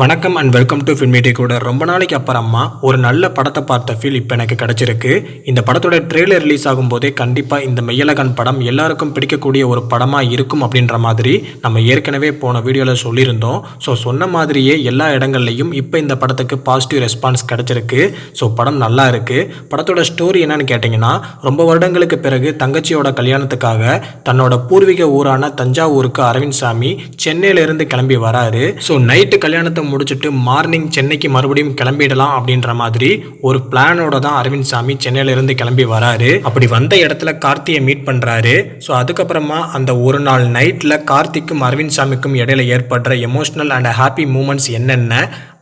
வணக்கம் and welcome to ஃபில்மேட்டி கூட ரொம்ப நாளைக்கு அப்புறமா ஒரு நல்ல படத்தை பார்த்த ஃபீல் இப்போ எனக்கு கிடச்சிருக்கு. இந்த படத்தோட ட்ரெய்லர் ரிலீஸ் ஆகும்போதே கண்டிப்பாக இந்த மெய்யலகன் படம் எல்லாருக்கும் பிடிக்கக்கூடிய ஒரு படமாக இருக்கும் அப்படின்ற மாதிரி நம்ம ஏற்கனவே போன வீடியோவில் சொல்லியிருந்தோம். ஸோ சொன்ன மாதிரியே எல்லா இடங்கள்லையும் இப்போ இந்த படத்துக்கு பாசிட்டிவ் ரெஸ்பான்ஸ் கிடச்சிருக்கு. ஸோ படம் நல்லா இருக்குது படத்தோட ஸ்டோரி என்னன்னு கேட்டிங்கன்னா ரொம்ப வருடங்களுக்கு பிறகு தங்கச்சியோட கல்யாணத்துக்காக தன்னோட பூர்வீக ஊரான தஞ்சாவூருக்கு அரவிந்த் சாமி சென்னையிலேருந்து கிளம்பி வராரு. ஸோ நைட்டு கல்யாணத்தை முடிச்சுட்டு மார்னிங் சென்னைக்கு மறுபடியும் கிளம்பிடலாம் அப்படின்ற மாதிரி ஒரு பிளானோட தான் அரவிந்த் சாமி சென்னையிலேருந்து கிளம்பி வராரு. அப்படி வந்த இடத்துல கார்த்தியை மீட் பண்ணுறாரு ஸோ அதுக்கப்புறமா அந்த ஒரு நாள் நைட்டில் கார்த்திக்கும் அரவிந்த் சாமிக்கும் இடையில ஏற்படுற எமோஷனல் அண்ட் ஹாப்பி மூமெண்ட்ஸ் என்னென்ன?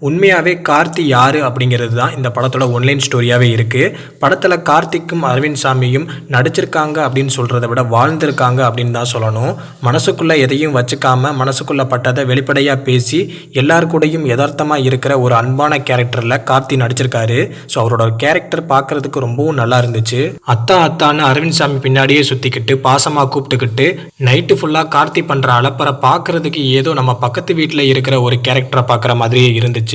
உண்மையாகவே கார்த்தி யார் அப்படிங்கிறது தான் இந்த படத்தோட ஒன்லைன் ஸ்டோரியாகவே இருக்குது படத்தில் கார்த்திக்கும் அரவிந்த் சாமியும் நடிச்சிருக்காங்க அப்படின்னு சொல்கிறத விட வாழ்ந்திருக்காங்க அப்படின்னு தான் சொல்லணும். மனசுக்குள்ளே எதையும் வச்சுக்காமல் மனசுக்குள்ளே பட்டதை வெளிப்படையாக பேசி எல்லார் கூடயும் யதார்த்தமாக இருக்கிற ஒரு அன்பான கேரக்டரில் கார்த்தி நடிச்சிருக்காரு. ஸோ அவரோட கேரக்டர் பார்க்குறதுக்கு ரொம்பவும் நல்லா இருந்துச்சு. அத்தா அத்தான்னு அரவிந்த் சாமி பின்னாடியே சுற்றிக்கிட்டு பாசமாக கூப்பிட்டுக்கிட்டு நைட்டு ஃபுல்லாக கார்த்தி பண்ணுற அலப்பறை பார்க்குறதுக்கு ஏதோ நம்ம பக்கத்து வீட்டில் இருக்கிற ஒரு கேரக்டரை பார்க்குற மாதிரியே இருந்துச்சு.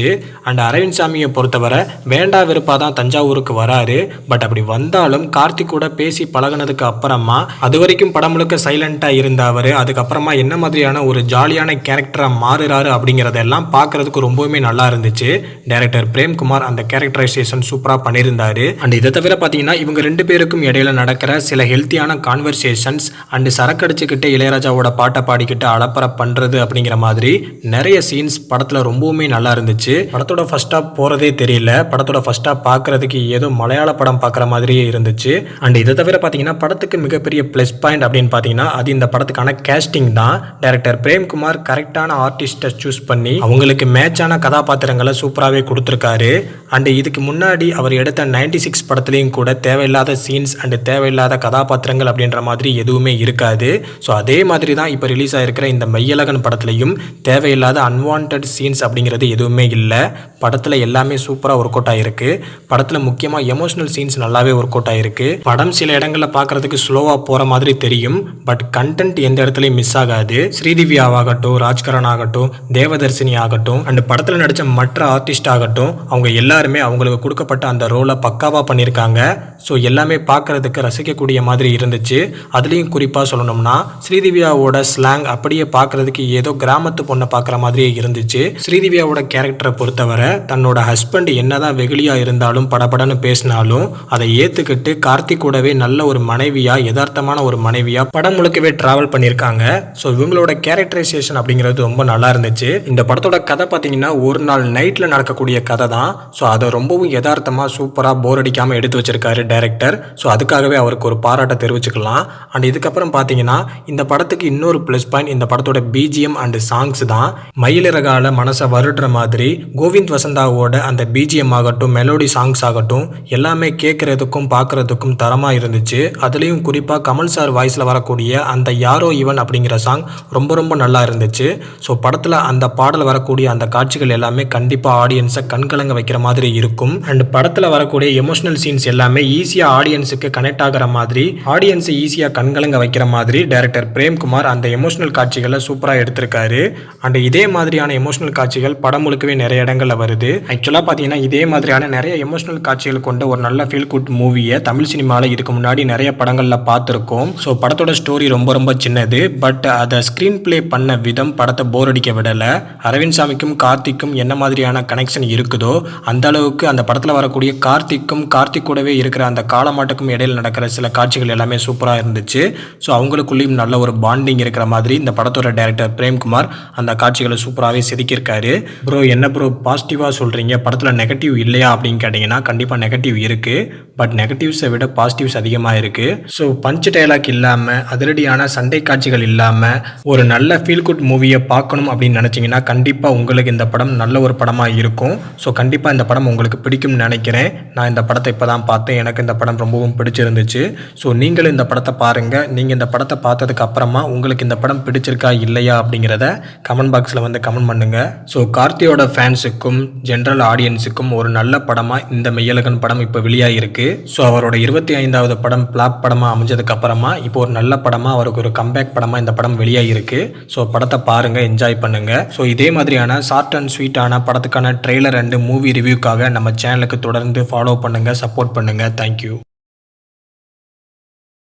அண்ட் அரவிந்த் சாமியை பொறுத்தவரை வேண்டா வெறுப்பாக தான் தஞ்சாவூருக்கு வராரு. பட் அப்படி வந்தாலும் கார்த்திக் கூட பேசி பழகுனதுக்கு அப்புறமா அது வரைக்கும் படம் முழுக்க சைலண்ட்டாக இருந்த அவர். அதுக்கப்புறமா என்ன மாதிரியான ஒரு ஜாலியான கேரக்டராக மாறுறாரு அப்படிங்கிறதெல்லாம் பார்க்கறதுக்கு ரொம்பவுமே நல்லா இருந்துச்சு. டேரக்டர் பிரேம்குமார் அந்த கேரக்டரைசேஷன் சூப்பராக பண்ணியிருந்தாரு. அண்ட் இதை தவிர பார்த்தீங்கன்னா இவங்க ரெண்டு பேருக்கும் இடையில நடக்கிற சில ஹெல்த்தியான கான்வர்சேஷன்ஸ் அண்ட் சரக்கடிச்சுக்கிட்டு இளையராஜாவோட பாட்டை பாடிக்கிட்டு அலப்பற பண்ணுறது அப்படிங்கிற மாதிரி நிறைய சீன்ஸ் படத்தில் ரொம்பவுமே நல்லா இருந்துச்சு. படத்தோட ஃபர்ஸ்ட் ஹாப் போகிறதே தெரியல. படத்தோட ஃபர்ஸ்ட் ஹாப் பார்க்குறதுக்கு ஏதோ மலையாள படம் பார்க்குற மாதிரியே இருந்துச்சு. அண்ட் இதை தவிர பார்த்தீங்கன்னா படத்துக்கு மிகப்பெரிய ப்ளஸ் பாயிண்ட் அப்படின்னு பார்த்தீங்கன்னா அது இந்த படத்துக்கான கேஸ்டிங் தான். டைரக்டர் பிரேம்குமார் கரெக்டான ஆர்டிஸ்ட்டை சூஸ் பண்ணி அவங்களுக்கு மேட்சான கதாபாத்திரங்களை சூப்பராகவே கொடுத்துருக்காரு. அண்ட் இதுக்கு முன்னாடி அவர் எடுத்த நைன்டி சிக்ஸ் படத்துலையும் கூட தேவையில்லாத சீன்ஸ் அண்ட் தேவையில்லாத கதாபாத்திரங்கள் அப்படின்ற மாதிரி எதுவுமே இருக்காது. ஸோ அதே மாதிரி தான் இப்போ ரிலீஸ் ஆகிருக்கிற இந்த மையலகன் படத்துலையும் தேவையில்லாத அன்வான்ட் சீன்ஸ் அப்படிங்கிறது எதுவுமே இல்லை. படத்தில் எல்லாமே சூப்பராக ஒர்க் அவுட் ஆகிருக்கு படத்தில் முக்கியமாக எமோஷனல் சீன்ஸ் நல்லாவே ஒர்க் அவுட் ஆகிருக்கு படம் சில இடங்களில் பார்க்குறதுக்கு ஸ்லோவாக போகிற மாதிரி தெரியும். பட் கண்டென்ட் எந்த இடத்துலையும் மிஸ் ஆகாது. ஸ்ரீதிவ்யாவாகட்டும் ராஜ்கரன் ஆகட்டும் தேவதர்சினி ஆகட்டும் அண்ட் படத்தில் நடித்த மற்ற ஆர்டிஸ்ட் ஆகட்டும் அவங்க எல்லாருமே அவங்களுக்கு கொடுக்கப்பட்ட அந்த ரோலை பக்காவாக பண்ணியிருக்காங்க ஸோ எல்லாமே பார்க்குறதுக்கு ரசிக்கக்கூடிய மாதிரி இருந்துச்சு. அதுலேயும் குறிப்பாக சொல்லணும்னா ஸ்ரீதிவ்யாவோட ஸ்லாங் அப்படியே பார்க்குறதுக்கு ஏதோ கிராமத்து பொண்ணை பார்க்குற மாதிரியே இருந்துச்சு. ஸ்ரீதிவ்யாவோட கேரக்டர் பொறுத்தவரை தன்னோட ஹஸ்பண்ட் என்னதான் வெகுளியாக இருந்தாலும் படபடன்னு பேசினாலும் அதை ஏற்றுக்கிட்டு கார்த்திக் கூடவே நல்ல ஒரு மனைவியாக யதார்த்தமான ஒரு மனைவியாக படம் முழுக்கவே ட்ராவல் பண்ணியிருக்காங்க. ஸோ இவங்களோட கேரக்டரைசேஷன் அப்படிங்கிறது ரொம்ப நல்லா இருந்துச்சு. இந்த படத்தோட கதை பார்த்தீங்கன்னா ஒரு நாள் நைட்டில் நடக்கக்கூடிய கதை தான். ஸோ அதை ரொம்பவும் யதார்த்தமாக சூப்பராக போர் அடிக்காமல் எடுத்து வச்சிருக்காரு டைரக்டர் ஸோ அதுக்காகவே அவருக்கு ஒரு பாராட்டை தெரிவிச்சுக்கலாம். அண்ட் இதுக்கப்புறம் பார்த்தீங்கன்னா இந்த படத்துக்கு இன்னொரு ப்ளஸ் பாயிண்ட் இந்த படத்தோட பிஜிஎம் அண்ட் சாங்ஸ் தான். மயிலிறகால மனசை வருடுற மாதிரி கோவிந்த் வசந்தாவோட அந்த பிஜிஎம் ஆகட்டும் மெலோடி சாங்ஸ் ஆகட்டும் எல்லாமே கேட்குறதுக்கும் பார்க்குறதுக்கும் தரமாக இருந்துச்சு. அதுலேயும் குறிப்பாக கமல் சார் வாய்ஸில் வரக்கூடிய அந்த யாரோ இவன் அப்படிங்கிற சாங் ரொம்ப ரொம்ப நல்லா இருந்துச்சு. ஸோ படத்தில் அந்த பாடல் வரக்கூடிய அந்த காட்சிகள் எல்லாமே கண்டிப்பாக ஆடியன்ஸை கண்கலங்க வைக்கிற மாதிரி இருக்கும். அண்ட் படத்தில் வரக்கூடிய எமோஷனல் சீன்ஸ் எல்லாமே ஈஸியாக ஆடியன்ஸுக்கு கனெக்ட் ஆகிற மாதிரி ஆடியன்ஸை ஈஸியாக கண்கலங்க வைக்கிற மாதிரி டேரக்டர் பிரேம்குமார் அந்த எமோஷனல் காட்சிகளை சூப்பராக எடுத்திருக்காரு. அண்ட் இதே மாதிரியான எமோஷனல் காட்சிகள் படம் முழுக்கவே நிறைய இடங்களில் வருது. ஆக்சுவலாக பார்த்தீங்கன்னா இதே மாதிரியான நிறைய எமோஷனல் காட்சிகள் கொண்ட ஒரு நல்ல ஃபீல் குட் மூவியை தமிழ் சினிமாவில் இதுக்கு முன்னாடி நிறைய படங்களில் பார்த்துருக்கோம் ஸோ படத்தோட ஸ்டோரி ரொம்ப ரொம்ப சின்னது. பட் அதை ஸ்க்ரீன் ப்ளே பண்ண விதம் படத்தை போர் அடிக்க விடலை. அரவிந்த் சாமிக்கும் கார்த்திக்கும் என்ன மாதிரியான கனெக்ஷன் இருக்குதோ அந்த அளவுக்கு அந்த படத்தில் வரக்கூடிய கார்த்திக்கும் கார்த்திக் கூடவே இருக்கிற அந்த காலமாட்டுக்கும் இடையில் நடக்கிற சில காட்சிகள் எல்லாமே சூப்பராக இருந்துச்சு. ஸோ அவங்களுக்குள்ளேயும் நல்ல ஒரு பாண்டிங் இருக்கிற மாதிரி இந்த படத்தோட டேரக்டர் பிரேம்குமார் அந்த காட்சிகளை சூப்பராகவே செதுக்கியிருக்காரு. ப்ரோ என்ன ப்ரோ பாசிட்டிவாக சொல்கிறீங்க படத்தில் நெகட்டிவ் இல்லையா அப்படின்னு கேட்டிங்கன்னா கண்டிப்பாக நெகட்டிவ் இருக்குது பட் நெகட்டிவ்ஸை விட பாசிட்டிவ்ஸ் அதிகமாக இருக்குது ஸோ பஞ்ச் டைலாக் இல்லாமல் அதிரடியான சண்டை காட்சிகள் இல்லாமல் ஒரு நல்ல ஃபீல் குட் மூவியை பார்க்கணும் அப்படின்னு நினச்சிங்கன்னா கண்டிப்பாக உங்களுக்கு இந்த படம் நல்ல ஒரு படமாக இருக்கும். ஸோ கண்டிப்பாக இந்த படம் உங்களுக்கு பிடிக்கும்னு நினைக்கிறேன். நான் இந்த படத்தை இப்போ தான் பார்த்தேன். எனக்கு இந்த படம் ரொம்பவும் பிடிச்சிருந்துச்சு. ஸோ நீங்களும் இந்த படத்தை பாருங்கள் நீங்கள் இந்த படத்தை பார்த்ததுக்கு அப்புறமா உங்களுக்கு இந்த படம் பிடிச்சிருக்கா இல்லையா அப்படிங்கிறத கமெண்ட் பாக்ஸில் வந்து கமெண்ட் பண்ணுங்கள் ஸோ கார்த்தியோட ஃபேன்ஸுக்கும் ஜென்ரல் ஆடியன்ஸுக்கும் ஒரு நல்ல படமாக இந்த மெய்யழகன் படம் இப்போ வெளியாகிருக்கு ஸோ அவரோட இருபத்தி ஐந்தாவது படம் பிளாப் படமாக அமைஞ்சதுக்கப்புறமா இப்போ ஒரு நல்ல படமாக அவருக்கு ஒரு கம்பேக் படமாக இந்த படம் வெளியாகிருக்கு ஸோ படத்தை பாருங்கள் என்ஜாய் பண்ணுங்கள் ஸோ இதே மாதிரியான ஷார்ட் அண்ட் ஸ்வீட்டான படத்துக்கான ட்ரெய்லர் அண்டு மூவி ரிவ்யூக்காக நம்ம சேனலுக்கு தொடர்ந்து ஃபாலோ பண்ணுங்கள் சப்போர்ட் பண்ணுங்கள் தேங்க்யூ